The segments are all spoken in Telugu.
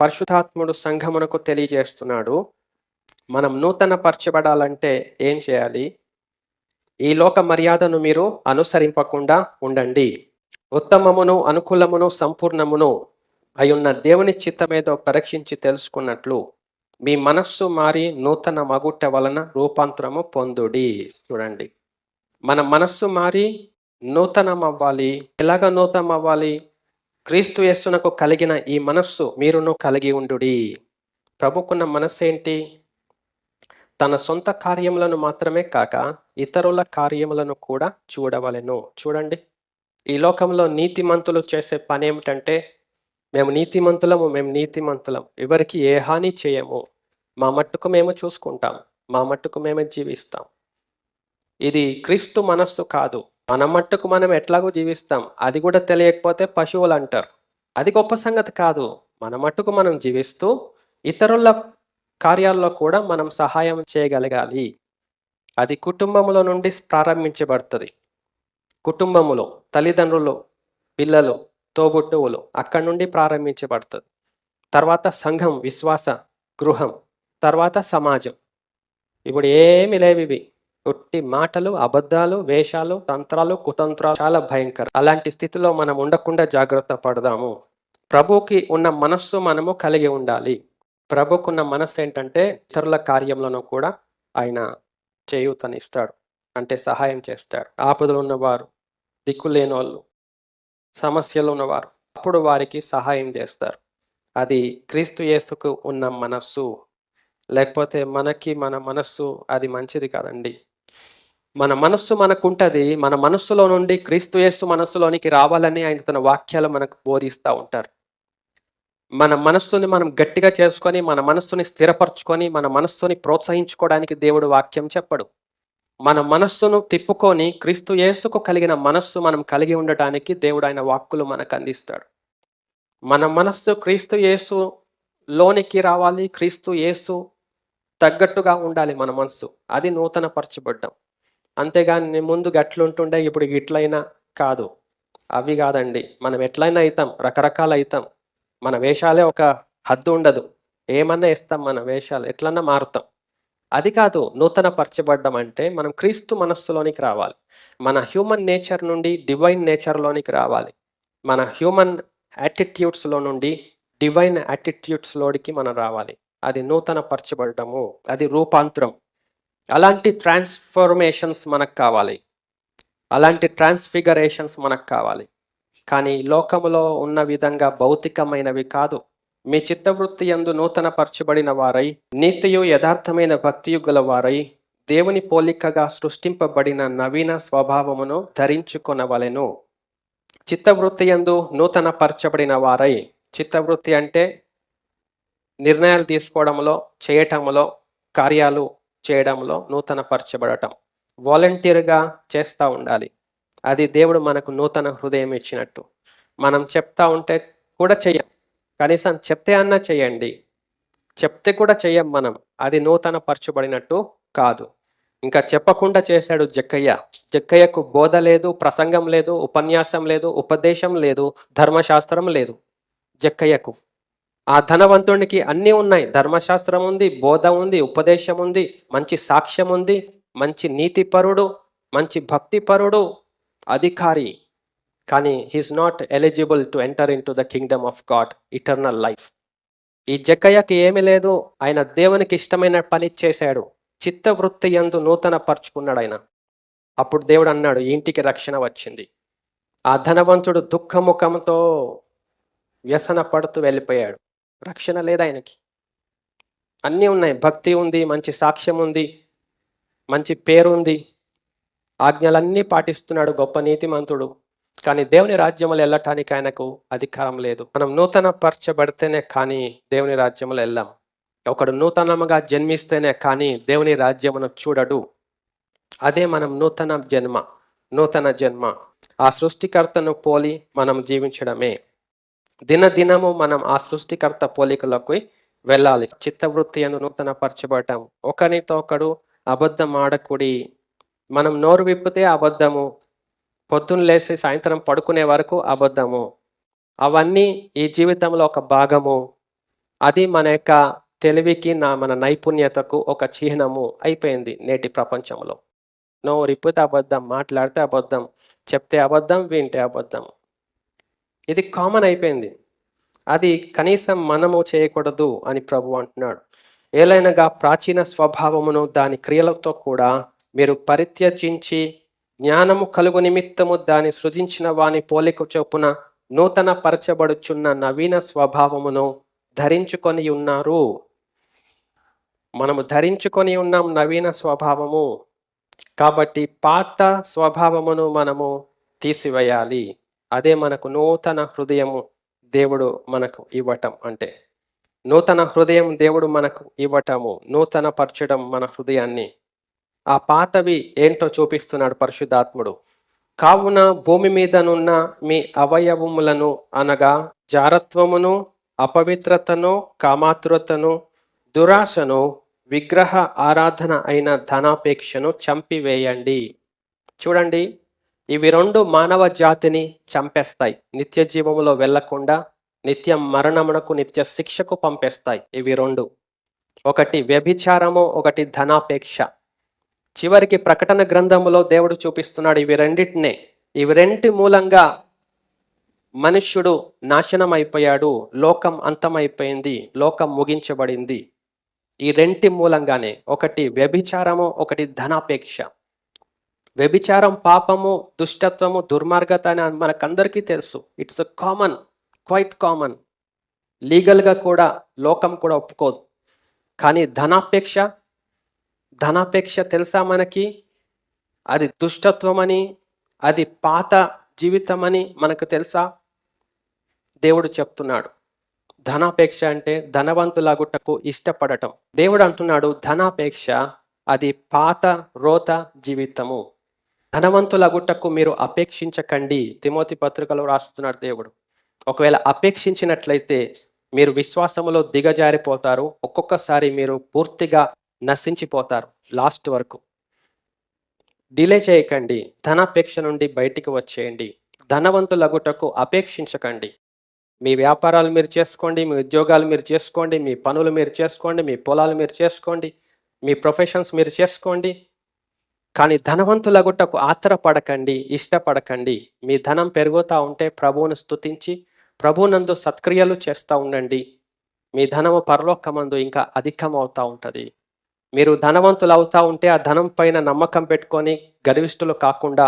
పరిశుధాత్ముడు సంఘమునకు తెలియజేస్తున్నాడు. మనం నూతన పరచబడాలంటే ఏం చేయాలి? ఈ లోక మర్యాదను మీరు అనుసరింపకుండా ఉండండి. ఉత్తమమును అనుకూలమును సంపూర్ణమును అయున్న దేవుని చిత్తమేదో పరీక్షించి తెలుసుకున్నట్లు మీ మనస్సు మారి నూతన మగుట వలన రూపాంతరము పొందుడి. చూడండి. మన మనస్సు మారి నూతనం అవ్వాలి ఎలాగ నూతనం అవ్వాలి క్రీస్తు యేసునకు కలిగిన ఈ మనస్సు మీరును కలిగి ఉండుడి. ప్రభుకున్న మనస్సు ఏంటి తన సొంత కార్యములను మాత్రమే కాక ఇతరుల కార్యములను కూడా చూడవలెను. చూడండి. ఈ లోకంలో నీతిమంతులు చేసే పని ఏమిటంటే మేము నీతిమంతులము మేము నీతిమంతులం. ఎవరికి ఏ హాని చేయము. మా మట్టుకు మేము చూసుకుంటాం. మా మట్టుకు మేమే జీవిస్తాం. ఇది క్రీస్తు మనస్సు కాదు. మన మట్టుకు మనం ఎట్లాగో జీవిస్తాం. అది కూడా తెలియకపోతే పశువులు అంటారు. అది గొప్ప సంగతి కాదు. మన మట్టుకు మనం జీవిస్తూ ఇతరుల కార్యాల్లో కూడా మనం సహాయం చేయగలగాలి. అది కుటుంబంలో నుండి ప్రారంభించబడుతుంది. కుటుంబములో తల్లిదండ్రులు పిల్లలు తోబుట్టువులు అక్కడి నుండి ప్రారంభించబడుతుంది. తర్వాత సంఘం విశ్వాస గృహం తర్వాత సమాజం. ఇప్పుడు ఏమి లేవి ఇవి. ఉట్టి మాటలు అబద్ధాలు వేషాలు తంత్రాలు కుతంత్రాలు చాలా భయంకరం. అలాంటి స్థితిలో మనం ఉండకుండా జాగ్రత్త పడదాము. ప్రభుకి ఉన్న మనస్సు మనము కలిగి ఉండాలి. ప్రభుకున్న మనస్సు ఏంటంటే ఇతరుల కార్యంలోనూ కూడా ఆయన చేయూతనిస్తాడు. అంటే సహాయం చేస్తాడు. ఆపదలు ఉన్నవారు దిక్కులేని వాళ్ళు సమస్యలు ఉన్నవారు అప్పుడు వారికి సహాయం చేస్తారు. అది క్రీస్తు యేసుకు ఉన్న మనస్సు. లేకపోతే మనకి మన మనస్సు అది మంచిది కాదండి. మన మనస్సు మనకుంటుంది మన మనస్సులో నుండి క్రీస్తు యేసు మనస్సులోనికి రావాలని ఆయన తన వాక్యాలు మనకు బోధిస్తూ ఉంటారు. మన మనస్సుని మనం గట్టిగా చేసుకొని మన మనస్సుని స్థిరపరచుకొని మన మనస్సుని ప్రోత్సహించుకోవడానికి దేవుడు వాక్యం చెప్పడు. మన మనస్సును తిప్పుకొని క్రీస్తు యేసుకు కలిగిన మనస్సు మనం కలిగి ఉండటానికి దేవుడు ఆయన వాక్కులు మనకు అందిస్తాడు. మన మనస్సు క్రీస్తు యేసు లోనికి రావాలి క్రీస్తు యేసు తగ్గట్టుగా ఉండాలి మన మనస్సు. అది నూతన పరచబడ్డం అంతేగాని నేను ముందు గట్లుంటుండే ఇప్పుడు ఇట్లయినా కాదు. అవి కాదండి. మనం ఎట్లయినా అవుతాం రకరకాల అవుతాం మన వేషాలే ఒక హద్దు ఉండదు. ఏమన్నా ఇస్తాం మన వేషాలు ఎట్లన్నా మారుతాం. అది కాదు నూతన పరచబడ్డం అంటే మనం క్రీస్తు మనస్సులోనికి రావాలి. మన హ్యూమన్ నేచర్ నుండి డివైన్ నేచర్లోనికి రావాలి. మన హ్యూమన్ యాటిట్యూడ్స్లో నుండి డివైన్ యాటిట్యూడ్స్లోకి మనం రావాలి. అది నూతన పరచబడము అది రూపాంతరం. అలాంటి ట్రాన్స్ఫర్మేషన్స్ మనకు కావాలి. అలాంటి ట్రాన్స్ఫిగరేషన్స్ మనకు కావాలి. కానీ లోకములో ఉన్న విధంగా భౌతికమైనవి కాదు. మీ చిత్తవృత్తి యందు నూతనపరచబడిన వారై నీతియు యథార్థమైన భక్తియు గల వారై దేవుని పోలికగా సృష్టింపబడిన నవీన స్వభావమును ధరించుకొనవలెను. చిత్తవృత్తి యందు నూతనపరచబడిన వారై చిత్తవృత్తి అంటే నిర్ణయాలు తీసుకోవడంలో చేయటంలో కార్యాలు చేయడంలో నూతన పరచబడటం వాలంటీర్గా చేస్తూ ఉండాలి. అది దేవుడు మనకు నూతన హృదయం ఇచ్చినట్టు. మనం చెప్తా ఉంటే కూడా చెయ్యం. కనీసం చెప్తే అన్నా చేయండి చెప్తే కూడా చెయ్యం మనం. అది నూతన పరచబడినట్టు కాదు. ఇంకా చెప్పకుండా చేశాడు జక్కయ్య. జక్కయ్యకు బోధ లేదు ప్రసంగం లేదు ఉపన్యాసం లేదు ఉపదేశం లేదు ధర్మశాస్త్రం లేదు జక్కయ్యకు. ఆ ధనవంతునికి అన్నీ ఉన్నాయి. ధర్మశాస్త్రం ఉంది బోధ ఉంది ఉపదేశం ఉంది మంచి సాక్ష్యం ఉంది మంచి నీతిపరుడు మంచి భక్తిపరుడు అధికారి. కానీ he's not eligible to enter into the kingdom of God eternal life ఈ జక్కయ్యకి ఏమీ లేదు. ఆయన దేవునికి ఇష్టమైన పని చేశాడు. చిత్తవృత్తి ఎందు నూతన పరుచుకున్నాడు ఆయన. అప్పుడు దేవుడు అన్నాడు ఇంటికి రక్షణ వచ్చింది. ఆ ధనవంతుడు దుఃఖముఖంతో వ్యసన పడుతూ వెళ్ళిపోయాడు. రక్షణ లేదు ఆయనకి. అన్నీ ఉన్నాయి. భక్తి ఉంది మంచి సాక్ష్యం ఉంది మంచి పేరు ఉంది ఆజ్ఞలన్నీ పాటిస్తున్నాడు గొప్ప నీతిమంతుడు. కానీ దేవుని రాజ్యములు వెళ్ళటానికి ఆయనకు అధికారం లేదు. మనం నూతన పరచబడితేనే కానీ దేవుని రాజ్యములు వెళ్ళాం. ఒకడు నూతనముగా జన్మిస్తేనే కానీ దేవుని రాజ్యమును చూడడు. అదే మనం నూతన జన్మ నూతన జన్మ. ఆ సృష్టికర్తను పోలి మనం జీవించడమే. దినదినము మనం ఆ సృష్టికర్త పోలికలకు వెళ్ళాలి. చిత్తవృత్తి అను నూతన పరచబడటం ఒకరితో ఒకడు అబద్ధం ఆడకుడి మనం నోరు విప్పితే అబద్ధము. పొద్దున్న లేసి సాయంత్రం పడుకునే వరకు అబద్ధము. అవన్నీ ఈ జీవితంలో ఒక భాగము. అది మన యొక్క తెలివికి నా మన నైపుణ్యతకు ఒక చిహ్నము అయిపోయింది నేటి ప్రపంచంలో. నోరు రిప్పితే అబద్ధం మాట్లాడితే అబద్ధం చెప్తే అబద్ధం వింటే అబద్ధం. ఇది కామన్ అయిపోయింది. అది కనీసం మనము చేయకూడదు అని ప్రభు అంటున్నాడు. ఏలైనగా ప్రాచీన స్వభావమును దాని క్రియలతో కూడా మీరు పరిత్యజించి జ్ఞానము కలుగు నిమిత్తము దాని సృజించిన వాని పోలిక చొప్పున నూతన పరచబడుచున్న నవీన స్వభావమును ధరించుకొని ఉన్నారు. మనము ధరించుకొని ఉన్నాం నవీన స్వభావము. కాబట్టి పాత స్వభావమును మనము తీసివేయాలి. అదే మనకు నూతన హృదయము దేవుడు మనకు ఇవ్వటం అంటే. నూతన హృదయం దేవుడు మనకు ఇవ్వటము నూతన పరచడం మన హృదయాన్ని. ఆ పాతవి ఏంటో చూపిస్తున్నాడు పరిశుద్ధాత్ముడు. కావున భూమి మీదనున్న మీ అవయవములను అనగా జారత్వమును అపవిత్రతను కామాతురతను దురాశను విగ్రహ ఆరాధన అయిన ధనాపేక్షను చంపివేయండి. చూడండి ఇవి రెండు మానవ జాతిని చంపేస్తాయి. నిత్య జీవములో వెళ్ళకుండా నిత్య మరణమునకు నిత్య శిక్షకు పంపేస్తాయి ఇవి రెండు. ఒకటి వ్యభిచారము ఒకటి ధనాపేక్ష. చివరికి ప్రకటన గ్రంథములో దేవుడు చూపిస్తున్నాడు ఇవి రెండింటినే. ఇవి రెంటి మూలంగా మనుష్యుడు నాశనం అయిపోయాడు లోకం అంతమైపోయింది లోకం ముగించబడింది. ఈ రెంటి మూలంగానే. ఒకటి వ్యభిచారము ఒకటి ధనాపేక్ష. వ్యభిచారం పాపము దుష్టత్వము దుర్మార్గత అని మనకందరికీ తెలుసు. It's a common quite common లీగల్గా కూడా లోకం కూడా ఒప్పుకోదు. కానీ ధనాపేక్ష ధనాపేక్ష తెలుసా మనకి? అది దుష్టత్వమని అది పాత జీవితం అని మనకు తెలుసా? దేవుడు చెప్తున్నాడు. ధనాపేక్ష అంటే ధనవంతులాగుటకు ఇష్టపడటం. దేవుడు అంటున్నాడు ధనాపేక్ష అది పాత రోత జీవితము. ధనవంతులగుటకు మీరు అపేక్షించకండి. తిమోతి పత్రికలో రాస్తున్నాడు దేవుడు. ఒకవేళ అపేక్షించినట్లయితే మీరు విశ్వాసములో దిగజారిపోతారు. ఒక్కొక్కసారి మీరు పూర్తిగా నశించిపోతారు. లాస్ట్ వరకు. డిలే చేయకండి. ధనాపేక్ష నుండి బయటికి వచ్చేయండి. ధనవంతులగుటకు అపేక్షించకండి. మీ వ్యాపారాలు మీరు చేసుకోండి. మీ ఉద్యోగాలు మీరు చేసుకోండి. మీ పనులు మీరు చేసుకోండి. మీ పొలాలు మీరు చేసుకోండి. మీ ప్రొఫెషన్స్ మీరు చేసుకోండి. కానీ ధనవంతులగుటకు ఆత్రపడకండి ఇష్టపడకండి. మీ ధనం పెరుగుతూ ఉంటే ప్రభువును స్తుతించి ప్రభునందు సత్క్రియలు చేస్తూ ఉండండి. మీ ధనము పరలోకమందు ఇంకా అధికం అవుతూ ఉంటుంది. మీరు ధనవంతులు అవుతూ ఉంటే ఆ ధనం పైన నమ్మకం పెట్టుకొని గర్విష్ఠులు కాకుండా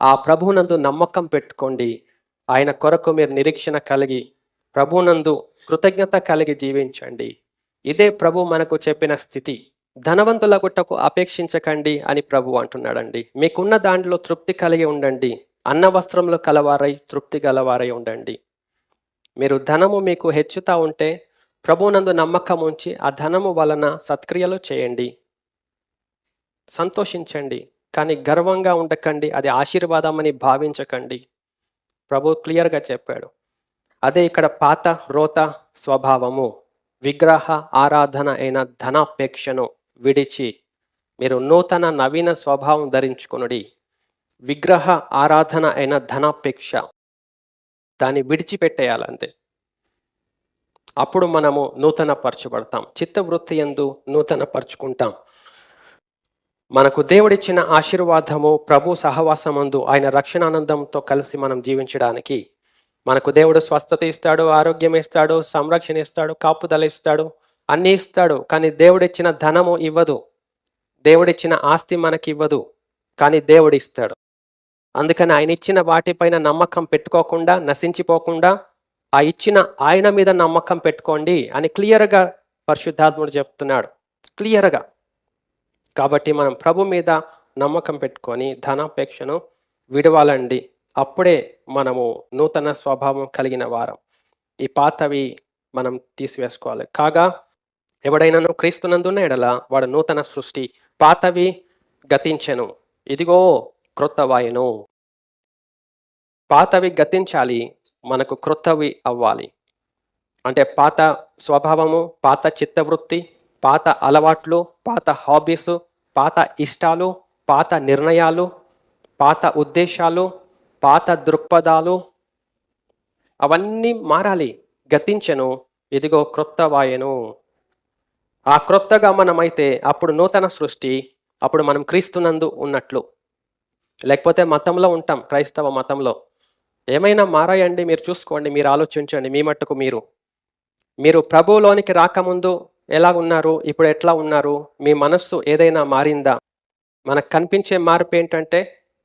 ఆ ప్రభునందు నమ్మకం పెట్టుకోండి. ఆయన కొరకు మీరు నిరీక్షణ కలిగి ప్రభునందు కృతజ్ఞత కలిగి జీవించండి. ఇదే ప్రభు మనకు చెప్పిన స్థితి. ధనవంతుల గుట్టకు అపేక్షించకండి అని ప్రభు అంటున్నాడండి. మీకున్న దాంట్లో తృప్తి కలిగి ఉండండి. అన్న వస్త్రములు కలవారై తృప్తి గలవారై ఉండండి. మీరు ధనము మీకు హెచ్చుతా ఉంటే ప్రభునందు నమ్మకం ఉంచి ఆ ధనము వలన సత్క్రియలు చేయండి. సంతోషించండి. కానీ గర్వంగా ఉండకండి. అది ఆశీర్వాదమని భావించకండి. ప్రభు క్లియర్గా చెప్పాడు. అదే ఇక్కడ పాత రోత స్వభావము. విగ్రహ ఆరాధన అయిన ధనాపేక్షను. విడిచి మీరు నూతన నవీన స్వభావం ధరించుకొనుడి. విగ్రహ ఆరాధన అయిన ధనాపేక్ష దాన్ని విడిచిపెట్టేయాలంతే. అప్పుడు మనము నూతన పరచబడతాం చిత్తవృత్తి ఎందు నూతన పరుచుకుంటాం మనకు దేవుడిచ్చిన ఆశీర్వాదము ప్రభు సహవాసమందు ఆయన రక్షణానందంతో కలిసి మనం జీవించడానికి మనకు దేవుడు స్వస్థత ఇస్తాడు ఆరోగ్యం ఇస్తాడు సంరక్షణ ఇస్తాడు కాపుదల ఇస్తాడు అన్నీ ఇస్తాడు కానీ దేవుడిచ్చిన ధనము ఇవ్వదు. దేవుడిచ్చిన ఆస్తి మనకి ఇవ్వదు కానీ దేవుడు ఇస్తాడు అందుకని ఆయన ఇచ్చిన వాటిపైన నమ్మకం పెట్టుకోకుండా నశించిపోకుండా ఆ ఇచ్చిన ఆయన మీద నమ్మకం పెట్టుకోండి అని క్లియర్గా పరిశుద్ధాత్ముడు చెప్తున్నాడు. క్లియర్గా. కాబట్టి మనం ప్రభు మీద నమ్మకం పెట్టుకొని ధనాపేక్షను విడవాలండి. అప్పుడే మనము నూతన స్వభావం కలిగిన వారం. ఈ పాతవి మనం తీసివేసుకోవాలి. కాగా ఎవడైనాను క్రీస్తునందున్న ఎడల వాడు నూతన సృష్టి పాతవి గతించెను. ఇదిగో క్రొత్తవాయను పాతవి గతించాలి మనకు క్రొత్తవి అవ్వాలి. అంటే పాత స్వభావము పాత చిత్తవృత్తి పాత అలవాట్లు పాత హాబీస్ పాత ఇష్టాలు పాత నిర్ణయాలు పాత ఉద్దేశాలు పాత దృక్పథాలు అవన్నీ మారాలి. గతించను. ఇదిగో క్రొత్త వాయను. ఆ క్రొత్తగా మనమైతే అప్పుడు నూతన సృష్టి అప్పుడు మనం క్రీస్తునందు ఉన్నట్లు. లేకపోతే మతంలో ఉంటాం క్రైస్తవ మతంలో. ఏమైనా మారాయండి? మీరు చూసుకోండి మీరు ఆలోచించండి మీ మట్టుకు మీరు. మీరు ప్రభువులోనికి రాకముందు ఎలా ఉన్నారు? ఇప్పుడు ఎట్లా ఉన్నారు? మీ మనస్సు ఏదైనా మారిందా? మనకు కనిపించే మార్పు ఏంటంటే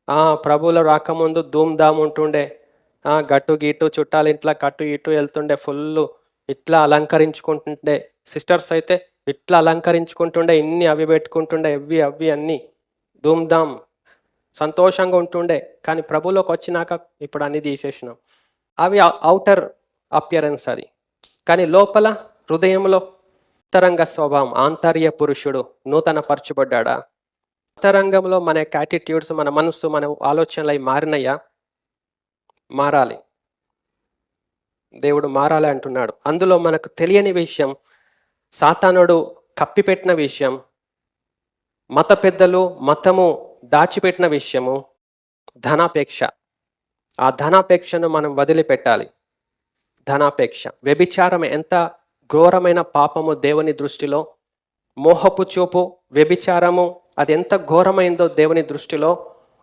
ఆ ప్రభువులో రాకముందు ధూమ్ ధామ్ ఉంటుండే గట్టు గిట్టు చుట్టాలు ఇంట్లో కట్టు ఇటు వెళ్తుండే ఫుల్ ఇట్లా అలంకరించుకుంటుండే. సిస్టర్స్ అయితే ఇట్లా అలంకరించుకుంటుండే ఇన్ని అవి పెట్టుకుంటుండే ఇవి అవి అన్నీ ధూమ్ధామ్ సంతోషంగా ఉంటుండే. కానీ ప్రభులోకి వచ్చినాక ఇప్పుడు అన్ని తీసేసినాం. అవి అవుటర్ అపియరెన్స్ అది. కానీ లోపల హృదయంలో అంతరంగ స్వభావం ఆంతర్య పురుషుడు నూతన పరచబడ్డా అంతరంగంలో మన యొక్క యాటిట్యూడ్స్ మన మనస్సు మన ఆలోచనలు అవి మారినయ్యా మారాలి. దేవుడు మారాలి అంటున్నాడు. అందులో మనకు తెలియని విషయం సాతానుడు కప్పిపెట్టిన విషయం మత పెద్దలు మతము దాచిపెట్టిన విషయము ధనాపేక్ష. ఆ ధనాపేక్షను మనం వదిలిపెట్టాలి. ధనాపేక్ష. వ్యభిచారం ఎంత ఘోరమైన పాపము దేవుని దృష్టిలో? మోహపు చూపు వ్యభిచారము అది ఎంత ఘోరమైందో దేవుని దృష్టిలో?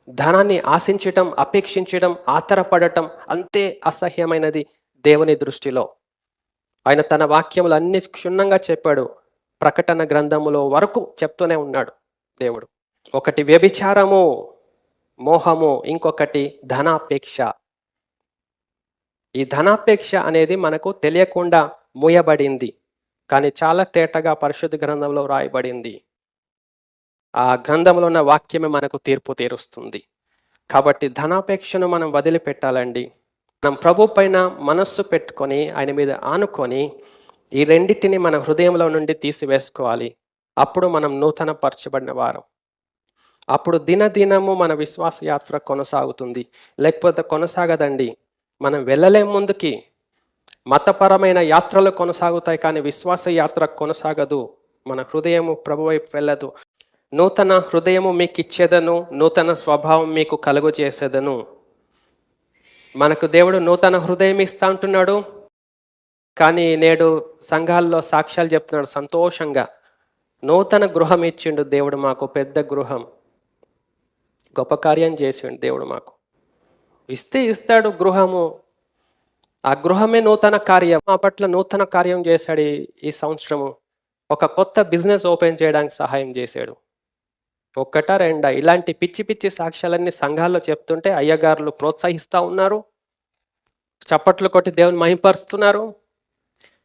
ధనాన్ని ఆశించటం అపేక్షించడం ఆతరపడటం అంతే అసహ్యమైనది. దేవుని దృష్టిలో. ఆయన తన వాక్యములు అన్ని క్షుణ్ణంగా చెప్పాడు. ప్రకటన గ్రంథములో వరకు చెప్తూనే ఉన్నాడు దేవుడు. ఒకటి వ్యభిచారము మోహము ఇంకొకటి ధనాపేక్ష. ఈ ధనాపేక్ష అనేది మనకు తెలియకుండా మూయబడింది కానీ చాలా తేటగా పరిశుద్ధ గ్రంథంలో రాయబడింది. ఆ గ్రంథంలో ఉన్న వాక్యమే మనకు తీర్పు తీరుస్తుంది. కాబట్టి ధనాపేక్షను మనం వదిలిపెట్టాలండి. మనం ప్రభు పైన మనస్సు పెట్టుకొని ఆయన మీద ఆనుకొని ఈ రెండింటిని మన హృదయంలో నుండి తీసివేసుకోవాలి. అప్పుడు మనం నూతన పరచబడిన వారం. అప్పుడు దినదినము మన విశ్వాస యాత్ర కొనసాగుతుంది. లేకపోతే కొనసాగదండి. మనం వెళ్ళలేం ముందుకి. మతపరమైన యాత్రలు కొనసాగుతాయి కానీ విశ్వాస యాత్ర కొనసాగదు. మన హృదయము ప్రభు వైపు వెళ్ళదు. నూతన హృదయము మీకు ఇచ్చేదను నూతన స్వభావం మీకు కలుగు చేసేదను మనకు దేవుడు నూతన హృదయం ఇస్తా అంటున్నాడు. కానీ నేడు సంఘాల్లో సాక్ష్యాలు చెప్తున్నాడు సంతోషంగా. నూతన గృహం ఇచ్చిండు దేవుడు మాకు పెద్ద గృహం. గొప్ప కార్యం చేసిండు దేవుడు మాకు. ఇస్తే ఇస్తాడు గృహము. ఆ గృహమే నూతన కార్యం. మా పట్ల నూతన కార్యం చేశాడు ఈ- ఈ సంవత్సరము. ఒక కొత్త బిజినెస్ ఓపెన్ చేయడానికి సహాయం చేశాడు. ఒక్కట రెండా? ఇలాంటి పిచ్చి పిచ్చి సాక్ష్యాలన్నీ సంఘాల్లో చెప్తుంటే అయ్యగారులు ప్రోత్సహిస్తూ ఉన్నారు. చప్పట్లు కొట్టి దేవుని మహింపరుస్తున్నారు.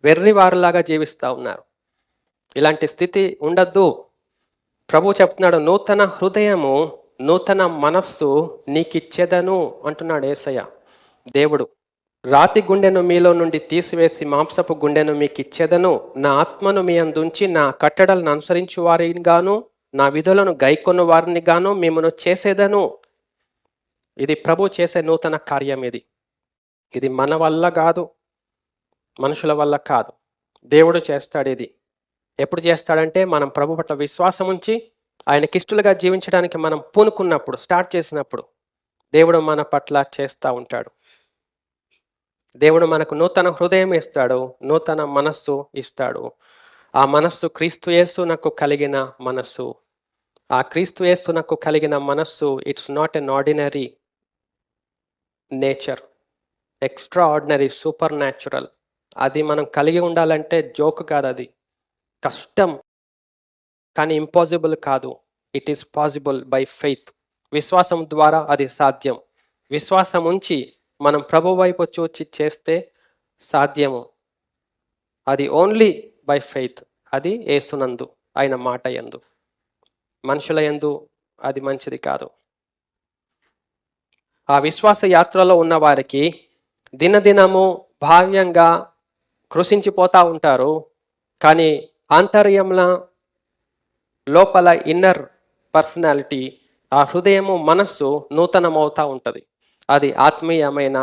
వెర్రి వారులాగా జీవిస్తూ ఉన్నారు. ఇలాంటి స్థితి ఉండద్దు. ప్రభు చెప్తున్నాడు నూతన హృదయము నూతన మనస్సు నీకిచ్చేదను అంటున్నాడు ఏసయ్య. దేవుడు రాతి గుండెను మీలో నుండి తీసివేసి మాంసపు గుండెను మీకు ఇచ్చేదను నా ఆత్మను మీ అందుంచి నా కట్టడలను అనుసరించు వారిని గాను నా విధులను గైకొన్న వారిని గాను మిమ్మను చేసేదను. ఇది ప్రభు చేసే నూతన కార్యం ఇది. ఇది మన వల్ల కాదు మనుషుల వల్ల కాదు. దేవుడు చేస్తాడు ఇది. ఎప్పుడు చేస్తాడంటే మనం ప్రభు పట్ల విశ్వాసం ఉంచి ఆయనకిష్టులుగా జీవించడానికి మనం పూనుకున్నప్పుడు స్టార్ట్ చేసినప్పుడు దేవుడు మన పట్ల చేస్తూ ఉంటాడు. దేవుడు మనకు నూతన హృదయం ఇస్తాడు నూతన మనస్సు ఇస్తాడు. ఆ మనస్సు క్రీస్తు యేసునకు కలిగిన మనస్సు. ఆ క్రీస్తు యేసునకు కలిగిన మనస్సు it's not an ordinary nature extraordinary supernatural అది మనం కలిగి ఉండాలంటే జోక్ కాదు అది. కష్టం కానీ ఇంపాసిబుల్ కాదు. It is possible by faith విశ్వాసం ద్వారా అది సాధ్యం. విశ్వాసం ఉంచి మనం ప్రభు వైపు చూచి చేస్తే సాధ్యము. అది ఓన్లీ బై ఫెయిత్ అది ఏసునందు ఆయన మాట ఎందు మనుషుల ఎందు అది మంచిది కాదు. ఆ విశ్వాస యాత్రలో ఉన్న వారికి దినదినము భావ్యంగా కృషించిపోతూ ఉంటారు. కానీ ఆంతర్యంలో లోపల ఇన్నర్ పర్సనాలిటీ ఆ హృదయము మనస్సు నూతనమవుతూ ఉంటుంది. అది ఆత్మీయమైన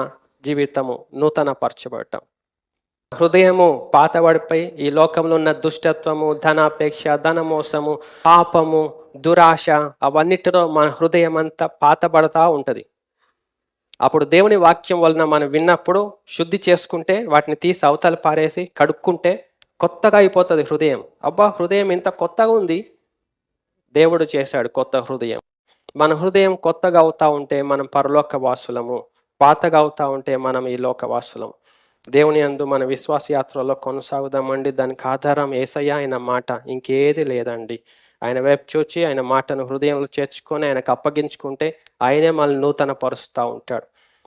జీవితము నూతన పరచబడటం హృదయము పాతబడిపోయి ఈ లోకంలో ఉన్న దుష్టత్వము ధనాపేక్ష ధనమోసము పాపము దురాశ అవన్నిటిలో మన హృదయం అంతా పాతబడతా ఉంటుంది. అప్పుడు దేవుని వాక్యం వలన మనం విన్నప్పుడు శుద్ధి చేసుకుంటే వాటిని తీసి అవతల పారేసి కడుక్కుంటే కొత్తగా అయిపోతుంది హృదయం. అబ్బా హృదయం ఇంత కొత్తగా ఉంది. దేవుడు చేశాడు కొత్త హృదయం. మన హృదయం కొత్తగా అవుతా ఉంటే మనం పరలోక వాసులము పాతగా అవుతా ఉంటే మనం ఈ లోక వాసులము దేవుని అందు మన విశ్వాస యాత్రలో కొనసాగుదామండి. దానికి ఆధారం ఏసయ్య ఆయన మాట. ఇంకేది లేదండి. ఆయన వైపు చూచి ఆయన మాటను హృదయంలో చేర్చుకొని ఆయనకు అప్పగించుకుంటే ఆయనే మనల్ని నూతన పరుస్తూ ఉంటాడు.